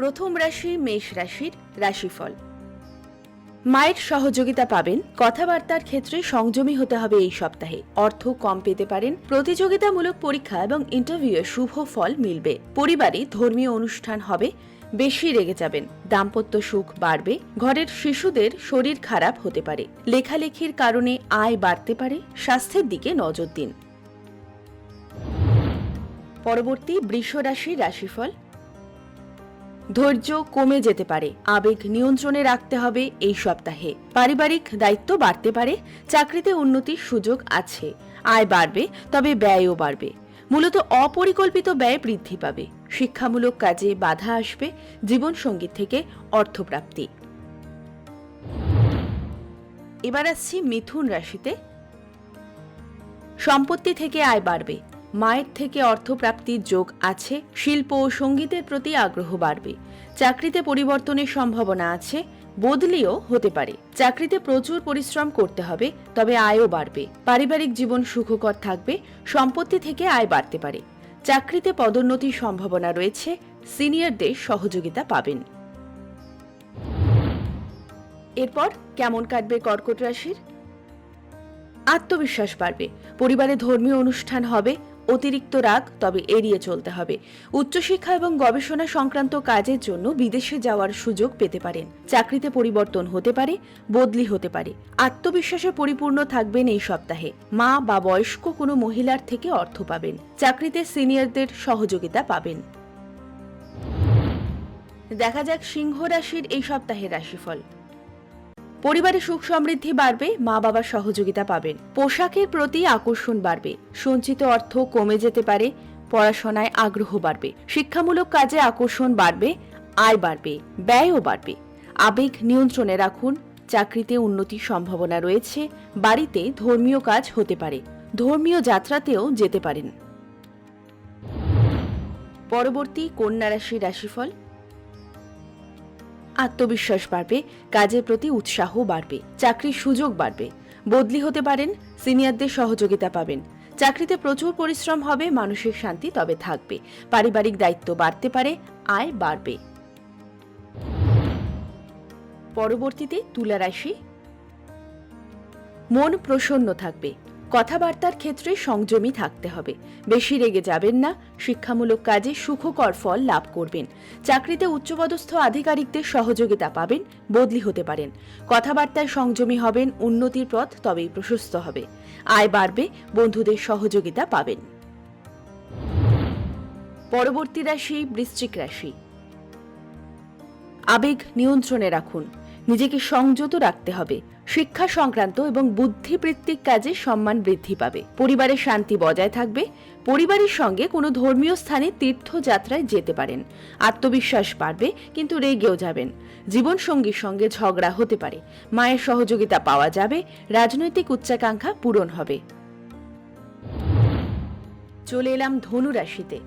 প্রথম রাশি মেষ রাশির রাশিফল। মায়ের সহযোগিতা পাবেন, কথাবার্তার ক্ষেত্রে সংযমী হতে হবে এই সপ্তাহে। অর্থ কম পেতে পারেন, প্রতিযোগিতামূলক পরীক্ষা এবং ইন্টারভিউয়ে শুভ ফল মিলবে। পরিবারে ধর্মীয় অনুষ্ঠান হবে, বেশি রেগে যাবেন, দাম্পত্য সুখ বাড়বে, ঘরের শিশুদের শরীর খারাপ হতে পারে। লেখালেখির কারণে আয় বাড়তে পারে, স্বাস্থ্যের দিকে নজর দিন। পরবর্তী বৃষ রাশির রাশিফল ধৈর্য কমে যেতে পারে। আবেগ নিয়ন্ত্রণে রাখতে হবে এই সপ্তাহে। পারিবারিক দায়িত্ব বাড়তে পারে, চাকরিতে উন্নতির সুযোগ আছে। আয় বাড়বে, তবে ব্যয়ও বাড়বে। মূলত অপরিকল্পিত ব্যয় বৃদ্ধি পাবে। শিক্ষামূলক কাজে বাধা আসবে জীবনসঙ্গীত থেকে অর্থপ্রাপ্তি। এবার আসছি মিথুন রাশিতে। সম্পত্তি থেকে আয় বাড়বে। মায়ের থেকে অর্থপ্রাপ্তির যোগ আছে, শিল্প ও সঙ্গীতের প্রতি আগ্রহ বাড়বে। চাকরিতে পরিবর্তনের সম্ভাবনা আছে, বদলিও হতে পারে। চাকরিতে প্রচুর পরিশ্রম করতে হবে, তবে আয়ও বাড়বে। পারিবারিক জীবন সুখকর থাকবে, সম্পত্তি থেকে আয় বাড়তে পারে। চাকরিতে পদোন্নতির সম্ভাবনা রয়েছে, সিনিয়রদের সহযোগিতা পাবেন। এরপর কেমন কাটবে কর্কট রাশির? আত্মবিশ্বাস বাড়বে। পরিবারে ধর্মীয় অনুষ্ঠান হবে অতিরিক্ত রাগ তবে এড়িয়ে চলতে হবে। উচ্চশিক্ষা এবং গবেষণা সংক্রান্ত কাজের জন্য বিদেশে যাওয়ার সুযোগ পেতে পারেন। চাকরিতে পরিবর্তন হতে পারে, বদলি হতে পারে। আত্মবিশ্বাসে পরিপূর্ণ থাকবেন এই সপ্তাহে। মা বা বয়স্ক কোনো মহিলার থেকে অর্থ পাবেন। চাকরিতে সিনিয়রদের সহযোগিতা পাবেন। দেখা যাক সিংহ রাশির এই সপ্তাহের রাশিফল। পরিবারে সুখ সমৃদ্ধি বাড়বে, মা বাবার সহযোগিতা পাবেন। পোশাকের প্রতি আকর্ষণ বাড়বে, সঞ্চিত অর্থ কমে যেতে পারে, পড়াশোনায় আগ্রহ বাড়বে, শিক্ষামূলক কাজে আকর্ষণ বাড়বে, আয় বাড়বে, ব্যয়ও বাড়বে। আবেগ নিয়ন্ত্রণে রাখুন, চাকরিতে উন্নতির সম্ভাবনা রয়েছে, বাড়িতে ধর্মীয় কাজ হতে পারে, ধর্মীয় যাত্রাতেও যেতে পারেন। পরবর্তী কন্যা রাশির রাশিফল আত্মবিশ্বাস বাড়বে, কাজের প্রতি উৎসাহ বাড়বে, চাকরির সুযোগ বাড়বে। বদলি হতে পারেন, সিনিয়রদের সহযোগিতা পাবেন। চাকরিতে প্রচুর পরিশ্রম হবে, মানসিক শান্তি তবে থাকবে। পারিবারিক দায়িত্ব বাড়তে পারে, আয় বাড়বে। পরবর্তীতে তুলা রাশি। মন প্রসন্ন থাকবে। কথাবার্তার ক্ষেত্রে সংযমী থাকতে হবে। বেশি রেগে যাবেন না, শিক্ষামূলক কাজে সুখকর ফল লাভ করবেন। চাকরিতে উচ্চপদস্থ আধিকারিকদের সহযোগিতা পাবেন, বদলি হতে পারেন। কথাবার্তায় সংযমী হবেন, উন্নতির পথ তবেই প্রশস্ত হবে। আয় বাড়বে, বন্ধুদের সহযোগিতা পাবেন। পরবর্তী রাশি বৃশ্চিক রাশি। আবেগ নিয়ন্ত্রণে রাখুন। নিজেকে সংযত রাখতে হবে। শিক্ষা সংক্রান্ত এবং বুদ্ধিবৃত্তিক কাজে সম্মান বৃদ্ধি পাবে। পরিবারের শান্তি বজায় থাকবে। পরিবারের সঙ্গে কোনো ধর্মীয় স্থানে তীর্থযাত্রায় যেতে পারেন। আত্মবিশ্বাস বাড়বে, কিন্তু রেগেও যাবেন। জীবনসঙ্গীর সঙ্গে ঝগড়া হতে পারে। মায়ের সহযোগিতা পাওয়া যাবে। রাজনৈতিক উচ্চাকাঙ্ক্ষা পূরণ হবে। চলে এলাম ধনু রাশিতে।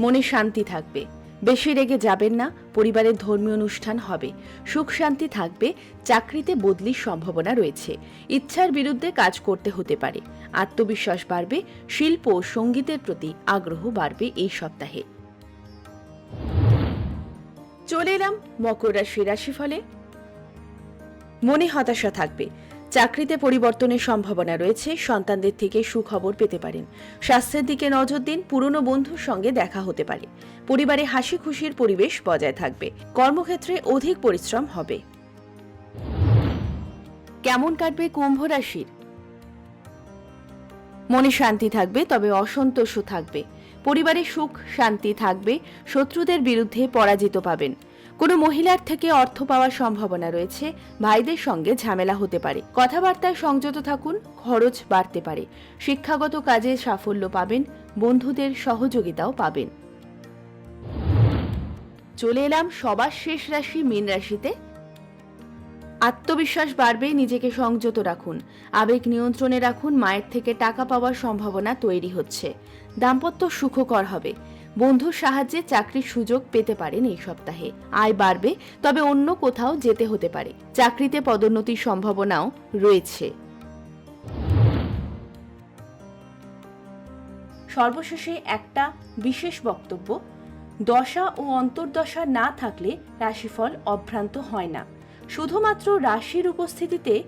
মনে শান্তি থাকবে। বেশি রেগে যাবেন না, পরিবারের ধর্মীয় অনুষ্ঠান হবে। সুখ শান্তি থাকবে, চাকরিতে বদলির সম্ভাবনা রয়েছে। ইচ্ছার বিরুদ্ধে কাজ করতে হতে পারে। আত্মবিশ্বাস বাড়বে, শিল্প ও সঙ্গীতের প্রতি আগ্রহ বাড়বে এই সপ্তাহে। চলে এলাম মকর রাশি রাশিফলে। মনে হতাশা থাকবে। চাকরিতে পরিবর্তনের সম্ভাবনা রয়েছে, সন্তানদের থেকে সুখবর পেতে পারেন। স্বাস্থ্যের দিকে নজর দিন, পুরনো বন্ধুর সঙ্গে দেখা হতে পারে। পরিবারে হাসি খুশির পরিবেশ বজায় থাকবে। কর্মক্ষেত্রে অধিক পরিশ্রম হবে। কেমন কাটবে কুম্ভ রাশির? মনে শান্তি থাকবে, তবে অসন্তোষও থাকবে। পরিবারে সুখ, শান্তি থাকবে। শত্রুদের বিরুদ্ধে পরাজিত পাবেন। কোনো মহিলার থেকে অর্থ পাওয়ার সম্ভাবনা রয়েছে, ভাইদের সঙ্গে ঝামেলা হতে পারে। কথাবার্তায় সংযত থাকুন, খরচ বাড়তে পারে। শিক্ষাগত কাজে সাফল্য পাবেন, বন্ধুদের সহযোগিতাও পাবেন। চলে এলাম সবার শেষ রাশি, মীন রাশিতে। আত্মবিশ্বাস বাড়বে, নিজেকে সংযত রাখুন। আবেগ নিয়ন্ত্রণে রাখুন, মায়ের থেকে টাকা পাওয়ার সম্ভাবনা তৈরি হচ্ছে। দাম্পত্য সুখকর হবে। বন্ধুর সাহায্যে চাকরির সুযোগ পেতে পারেন এই সপ্তাহে। আয় বাড়বে, তবে অন্য কোথাও যেতে হতে পারে। চাকরিতে পদোন্নতির সম্ভাবনাও রয়েছে। সর্বশেষে একটা বিশেষ বক্তব্য, দশা ও অন্তর্দশা না থাকলে রাশিফল অভ্রান্ত হয় না। শুধুমাত্র রাশির উপস্থিতিতে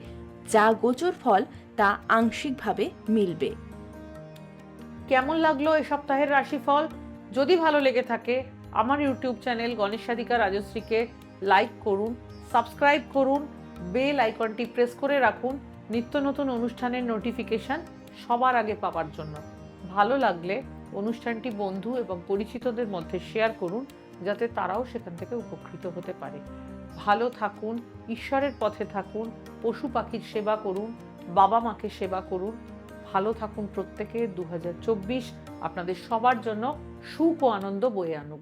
যা গোচর ফল, তা আংশিকভাবে মিলবে। কেমন লাগল এ সপ্তাহের রাশিফল? যদি ভালো লেগে থাকে, আমার ইউটিউব চ্যানেল গণেশ সাধিকা রাজশ্রীকে লাইক করুন, সাবস্ক্রাইব করুন, বেল আইকনটি প্রেস করে রাখুন, নিত্য নতুন অনুষ্ঠানের নোটিফিকেশন সবার আগে পাওয়ার জন্য। ভালো লাগলে অনুষ্ঠানটি বন্ধু এবং পরিচিতদের মধ্যে শেয়ার করুন যাতে তারাও সেখান থেকে উপকৃত হতে পারে। ভালো থাকুন, ঈশ্বরের পথে থাকুন, পশু পাখির সেবা করুন, বাবা মাকে সেবা করুন। ভালো থাকুন প্রত্যেকে। দু হাজার চব্বিশ আপনাদের সবার জন্য সুখ ও আনন্দ বয়ে আনুক।